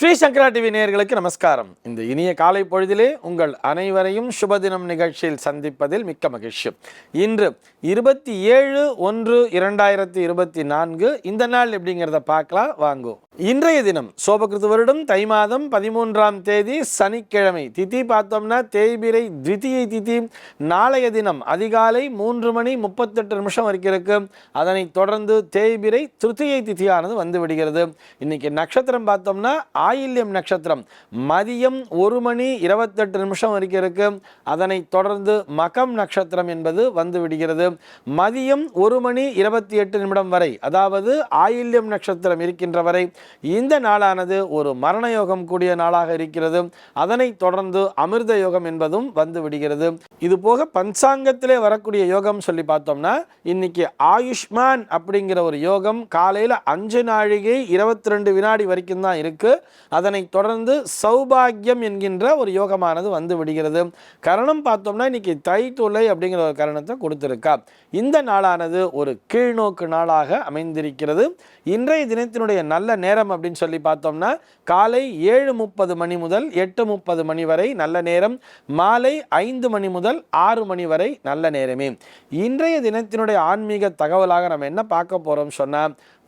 ஸ்ரீ சங்கரா TV நேயர்களுக்கு நமஸ்காரம். இந்த இனிய காலை பொழுதிலே உங்கள் அனைவரையும் சுபதினம் நிகழ்ச்சியில் சந்திப்பதில் மிக்க மகிழ்ச்சி. இன்று இருபத்தி ஏழு ஒன்று இரண்டாயிரத்தி இருபத்தி நான்கு இந்த நாள் எப்படிங்கிறத பார்க்கலாம் வாங்கும் இன்றைய தினம் சோபகிருத்து வருடம் தை மாதம் பதிமூன்றாம் தேதி சனிக்கிழமை. திதி பார்த்தோம்னா தேய்பிரை த்விதியை திதி. நாளைய தினம் அதிகாலை மூன்று மணி முப்பத்தெட்டு நிமிஷம் வரைக்கும் இருக்கு. அதனைத் தொடர்ந்து தேய்பிரை திருத்தியை திதியானது வந்து விடுகிறது. இன்னைக்கு நட்சத்திரம் பார்த்தோம்னா ஆயில்யம் நட்சத்திரம். மதியம் ஒரு மணி இருபத்தெட்டு நிமிஷம் வரைக்கும் இருக்கு. அதனைத் தொடர்ந்து மகம் நட்சத்திரம் என்பது வந்து விடுகிறது. மதியம் ஒரு மணி இருபத்தி எட்டு நிமிடம் வரை அதாவது ஆயில்யம் நட்சத்திரம் இருக்கின்ற வரை இந்த நாளானது ஒரு மரண யோகம் கூடிய நாளாக இருக்கிறது. அதனைத் தொடர்ந்து அமிர்த யோகம் என்பதும் வந்து விடுகிறது. இது போக பஞ்சாங்கத்திலே வரக்கூடிய யோகம் சொல்லி பார்த்தோம்னா இன்னைக்கு ஆயுஷ்மான் அப்படிங்கிற ஒரு யோகம் காலையில் அஞ்சு நாழிகை இருபத்தி ரெண்டு வினாடி வரைக்கும் தான் இருக்குது அதனை தொடர்ந்து சௌபாகியம் என்கின்ற ஒரு யோகமானது வந்து விடுகிறது. கரணம் பார்த்தோம்னா இன்னைக்கு தைத்துளை அப்படிங்கிற ஒரு கரணத்தை கொடுத்துருக்கா. இந்த நாளானது ஒரு கீழ்நோக்கு நாளாக அமைந்திருக்கிறது. இன்றைய தினத்தினுடைய நல்ல நேரம் அப்படின்னு சொல்லி பார்த்தோம்னா காலை ஏழு முப்பது மணி முதல் எட்டு முப்பது மணி வரை நல்ல நேரம். மாலை ஐந்து மணி முதல் ஆறு மணி வரை நல்ல நேரமே. இன்றைய தினத்தினுடைய ஆன்மீக தகவலாக நம்ம என்ன பார்க்க போறோம் சொன்னா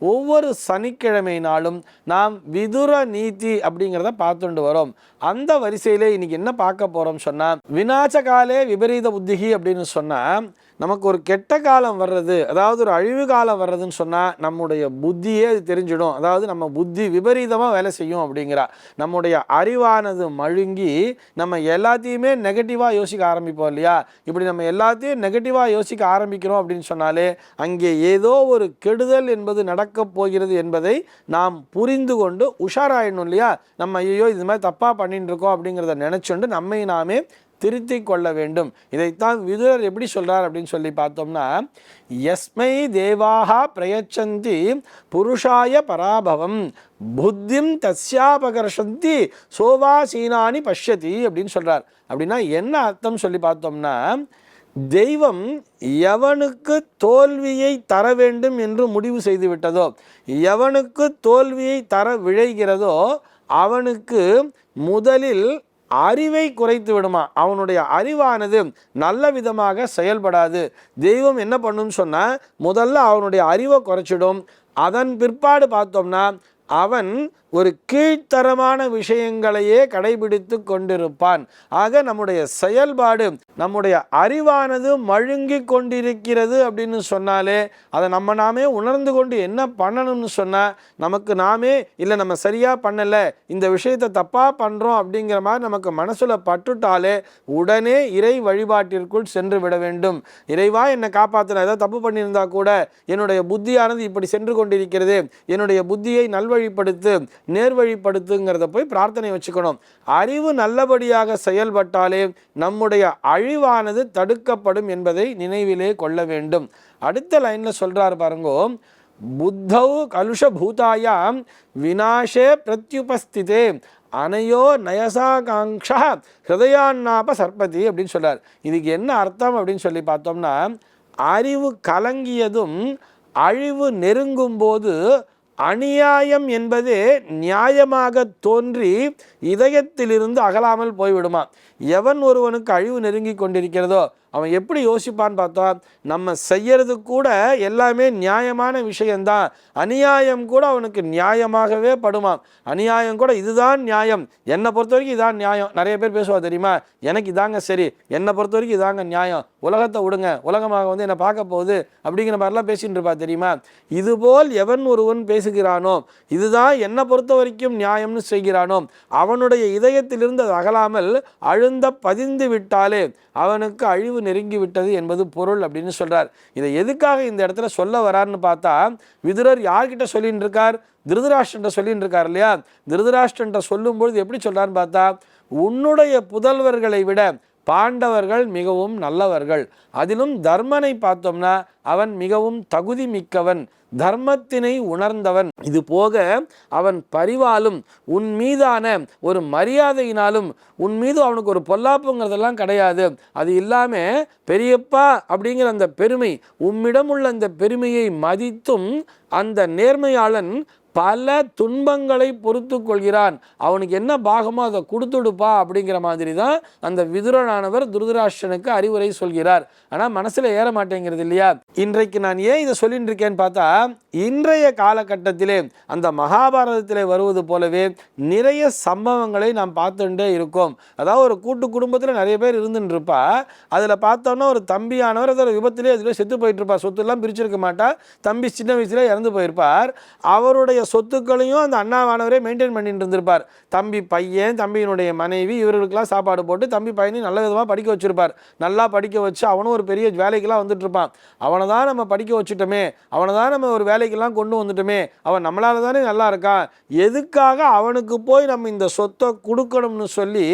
ஒவ்வொரு சனிக்கிழமை நாளும் நாம் விதுர நீதி அப்படிங்கிறத பார்த்துட்டு வரோம். அந்த வரிசையில் இன்னைக்கு என்ன பார்க்க போகிறோம் சொன்னால் வினாச்ச காலே விபரீத புத்திகி அப்படின்னு சொன்னால் நமக்கு ஒரு கெட்ட காலம் வர்றது அதாவது ஒரு அழிவு காலம் வர்றதுன்னு சொன்னால் நம்முடைய புத்தியே அது தெரிஞ்சிடும். அதாவது நம்ம புத்தி விபரீதமாக வேலை செய்யும் அப்படிங்கிறா. நம்முடைய அறிவானது மழுங்கி நம்ம எல்லாத்தையுமே நெகட்டிவாக யோசிக்க ஆரம்பிப்போம் இல்லையா? இப்படி நம்ம எல்லாத்தையும் நெகட்டிவாக யோசிக்க ஆரம்பிக்கிறோம் அப்படின்னு சொன்னாலே அங்கே ஏதோ ஒரு கெடுதல் என்பது நடக்க நடக்கப் போகிறது என்பதை நாம் புரிந்து கொண்டு உஷாராயிடணும் இல்லையா? நம்ம ஐயோ இது மாதிரி தப்பாக பண்ணிட்டு இருக்கோம் அப்படிங்கிறத நினச்சோண்டு நம்மை நாமே திருத்தி கொள்ள வேண்டும். இதைத்தான் விதுரர் எப்படி சொல்கிறார் அப்படின்னு சொல்லி பார்த்தோம்னா எஸ்மை தேவாக பிரயச்சந்தி புருஷாய பராபவம் புத்திம் தஸ்யாபகர்ஷந்தி சோவாசீனானி பஷ்யதி அப்படின்னு சொல்கிறார் அப்படின்னா என்ன அர்த்தம் சொல்லி பார்த்தோம்னா தெய்வம் எவனுக்கு தோல்வியை தர வேண்டும் என்று முடிவு செய்து விட்டதோ எவனுக்கு தோல்வியை தர விழைகிறதோ அவனுக்கு முதலில் அறிவை குறைத்து விடுமா. அவனுடைய அறிவானது நல்ல விதமாக செயல்படாது. தெய்வம் என்ன பண்ணுன்னு சொன்னால் முதல்ல அவனுடைய அறிவை குறைச்சிடும். அதன் பிற்பாடு பார்த்தோம்னா அவன் ஒரு கீழ்த்தரமான விஷயங்களையே கடைபிடித்து கொண்டிருப்பான். ஆக நம்முடைய செயல்பாடு நம்முடைய அறிவானது மழுங்கி கொண்டிருக்கிறது அப்படின்னு சொன்னாலே அதை நம்ம நாமே உணர்ந்து கொண்டு என்ன பண்ணணும்னு சொன்னால் நமக்கு நாமே இல்லை நம்ம சரியாக பண்ணலை இந்த விஷயத்தை தப்பாக பண்ணுறோம் அப்படிங்கிற மாதிரி நமக்கு மனசில் பட்டுட்டாலே உடனே இறை வழிபாட்டிற்குள் சென்று விட வேண்டும். இறைவா என்னை காப்பாற்றின ஏதாவது தப்பு பண்ணியிருந்தா கூட என்னுடைய புத்தியானது இப்படி சென்று கொண்டிருக்கிறது. என்னுடைய புத்தியை நல்வழிப்படுத்து நேர்வழிப்படுத்துங்கிறத போய் பிரார்த்தனை வச்சுக்கணும். அறிவு நல்லபடியாக செயல்பட்டாலே நம்முடைய அழிவானது தடுக்கப்படும் என்பதை நினைவிலே கொள்ள வேண்டும். அடுத்த லைனில் சொல்கிறார் பாருங்கோ. புத்தௌ கலுஷ பூதாயாம் வினாஷே பிரத்யுபஸ்திதே அனையோ நயசாகாங்ஷா ஹிருதயான்னாப சர்பதி அப்படின்னு சொல்கிறார் இதுக்கு என்ன அர்த்தம் அப்படின்னு சொல்லி பார்த்தோம்னா அறிவு கலங்கியதும் அழிவு நெருங்கும் போது அநியாயம் என்பது நியாயமாக தோன்றி இதயத்திலிருந்து அகலாமல் போய்விடுமா? எவன் ஒருவனுக்கு அழிவு நெருங்கி கொண்டிருக்கிறதோ அவன் எப்படி யோசிப்பான்னு பார்த்தா நம்ம செய்யறது கூட எல்லாமே நியாயமான விஷயந்தான். அநியாயம் கூட அவனுக்கு நியாயமாகவே படுமாம். அநியாயம் கூட இதுதான் நியாயம். என்னை பொறுத்த வரைக்கும் இதான் நியாயம். நிறைய பேர் பேசுவா தெரியுமா? எனக்கு இதாங்க சரி. என்னை பொறுத்த வரைக்கும் இதாங்க நியாயம். உலகத்தை விடுங்க. உலகமாக வந்து என்னை பார்க்க போகுது அப்படிங்கிற மாதிரிலாம் பேசிட்டு இருப்பா தெரியுமா? இதுபோல் எவன் ஒருவன் பேசுகிறானோ இதுதான் என்னை பொறுத்த வரைக்கும் நியாயம்னு செய்கிறானோ அவனுடைய இதயத்திலிருந்து அது அகலாமல் அழுந்த பதிந்து விட்டாலே அவனுக்கு அழிவு நெருங்கி விட்டது என்பது பொருள் அப்படின்னு சொல்றார். இதை எதுக்காக இந்த இடத்துல சொல்ல வரார்னு பார்த்தா விதுரர் யார்கிட்ட சொல்லின்னு இருக்கார் திருதராஷ்டிரன்ட்ட சொல்லின்னு இருக்கார் இல்லையா? திருதராஷ்டிரன்ட்ட சொல்லும்பொழுது எப்படி சொல்றான்னு பார்த்தா உன்னுடைய புதல்வர்களை விட பாண்டவர்கள் மிகவும் நல்லவர்கள். அதிலும் தர்மனை பார்த்தோம்னா அவன் மிகவும் தகுதி மிக்கவன் தர்மத்தினை உணர்ந்தவன். இது போக அவன் பரிவாலும் உன் மீதான ஒரு மரியாதையினாலும் உன் மீது அவனுக்கு ஒரு பொல்லாப்புங்கிறதெல்லாம் கிடையாது. அது இல்லாமல் பெரியப்பா அப்படிங்கிற அந்த பெருமை உம்மிடம் உள்ள அந்த பெருமையை மதித்தும் அந்த நேர்மையாளன் பல துன்பங்களை பொறுத்து கொள்கிறான். அவனுக்கு என்ன பாகமோ அதை கொடுத்துடுப்பா அப்படிங்கிற மாதிரி தான் அந்த விதுரனானவர் துருதராஷ்டனுக்கு அறிவுரை சொல்கிறார். ஆனால் மனசில் ஏற மாட்டேங்கிறது இல்லையா? இன்றைக்கு நான் ஏன் இதை சொல்லிட்டு இருக்கேன்னு பார்த்தா இன்றைய காலகட்டத்திலே அந்த மகாபாரதத்திலே வருவது போலவே நிறைய சம்பவங்களை நாம் பார்த்துட்டே இருக்கோம். அதாவது ஒரு கூட்டு குடும்பத்தில் நிறைய பேர் இருந்துட்டு இருப்பா. அதில் பார்த்தோன்னா ஒரு தம்பியானவர் அதோட விபத்திலே அதில் செத்து போயிட்டு இருப்பார் சொத்துலாம் பிரிச்சிருக்க மாட்டா. தம்பி சின்ன வயசுல இறந்து போயிருப்பார். அவருடைய சொத்துக்களையும் அந்த அண்ணாவானவரே மெயின்டைன் பண்ணிட்டு இருந்திருப்பார். தம்பி பையன் தம்பியினுடைய மனைவி இவர்களுக்கெல்லாம் சாப்பாடு போட்டு தம்பி பையனையும் நல்ல விதமாக படிக்க வச்சிருப்பார். நல்லா படிக்க வச்சு அவனும் ஒரு பெரிய வேலைக்கெல்லாம் வந்துட்டு இருப்பான். அவனை தான் நம்ம படிக்க வச்சுட்டோமே அவனை தான் நம்ம ஒரு வேலைக்கெல்லாம் கொண்டு வந்துட்டோமே அவன் நம்மளால தானே நல்லா இருக்கான். எதுக்காக அவனுக்கு போய் நம்ம இந்த சொத்தை கொடுக்கணும்னு சொல்லி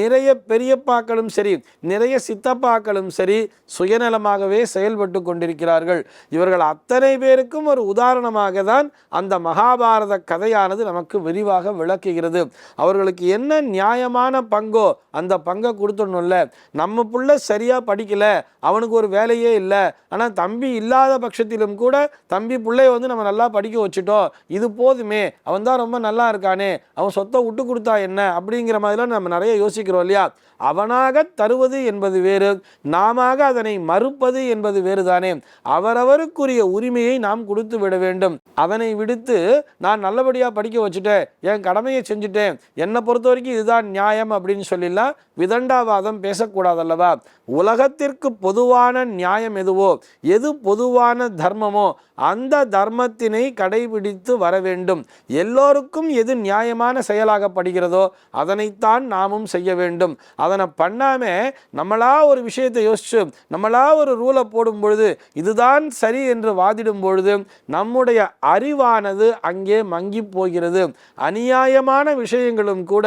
நிறைய பெரியப்பாக்களும் சரி நிறைய சித்தப்பாக்களும் சரி சுயநலமாகவே செயல்பட்டு கொண்டிருக்கிறார்கள். இவர்கள் அத்தனை பேருக்கும் ஒரு உதாரணமாக தான் அந்த மகாபாரத கதையானது நமக்கு விரிவாக விளக்குகிறது. அவர்களுக்கு என்ன நியாயமான பங்கோ அந்த பங்கை கொடுத்துடணும்ல. நம்ம புள்ள சரியா படிக்கல அவனுக்கு ஒரு வேலையே இல்லை. ஆனால் தம்பி இல்லாத பட்சத்திலும் கூட தம்பி பிள்ளைய வந்து நம்ம நல்லா படிக்க வச்சுட்டோம். இது போதுமே அவன் தான் ரொம்ப நல்லா இருக்கானே அவன் சொத்தை விட்டு கொடுத்தா என்ன? அப்படிங்கிற மாதிரிலாம் நம்ம நிறைய யோசிக்கிறோம் இல்லையா? அவனாக தருவது என்பது வேறு நாம அதனை மறுப்பது என்பது வேறுதானே. அவரவருக்குரிய உரிமையை நாம் கொடுத்து விட வேண்டும். அவனை விடுத்து நான் நல்லபடியாக படிக்க வச்சுட்டேன் என் கடமையை செஞ்சுட்டேன் என்னை பொறுத்த வரைக்கும் இதுதான் நியாயம் அப்படின்னு சொல்லிலாம் விதண்டாவாதம் பேசக்கூடாதல்லவா? உலகத்திற்கு பொதுவான நியாயம் எதுவோ எது பொதுவான தர்மமோ அந்த தர்மத்தினை கடைபிடித்து வர வேண்டும். எல்லோருக்கும் எது நியாயமான செயலாகப்படுகிறதோ அதனைத்தான் நாமும் செய்ய வேண்டும். அதனை பண்ணாமல் நம்மளா ஒரு விஷயத்தை யோசிச்சு நம்மளா ஒரு ரூலை போடும் பொழுது இதுதான் சரி என்று வாதிடும் பொழுது நம்முடைய அறிவானது அங்கே மங்கி போகிறது. அநியாயமான விஷயங்களும் கூட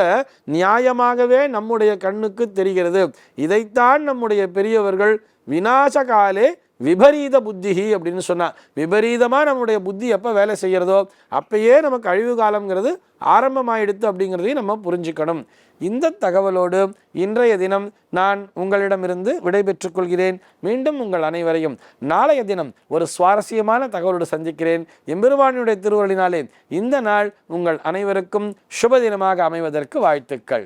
நியாயமாகவே நம்முடைய கண்ணுக்கு தெரிகிறது. இதைத்தான் நம்முடைய பெரியவர்கள் வினாசகாலே விபரீத புத்திஹி அப்படின்னு சொன்னால் விபரீதமாக நம்முடைய புத்தி எப்போ வேலை செய்கிறதோ அப்பயே நமக்கு அழிவு காலங்கிறது ஆரம்பமாயிடுத்து அப்படிங்கிறதையும் நம்ம புரிஞ்சுக்கணும். இந்த தகவலோடு இன்றைய தினம் நான் உங்களிடமிருந்து விடைபெற்றுக் கொள்கிறேன். மீண்டும் உங்கள் அனைவரையும் நாளைய தினம் ஒரு சுவாரஸ்யமான தகவலோடு சந்திக்கிறேன். எம்பெருமானியுடைய திருவருளினாலே இந்த நாள் உங்கள் அனைவருக்கும் சுப தினமாக அமைவதற்கு வாழ்த்துக்கள்.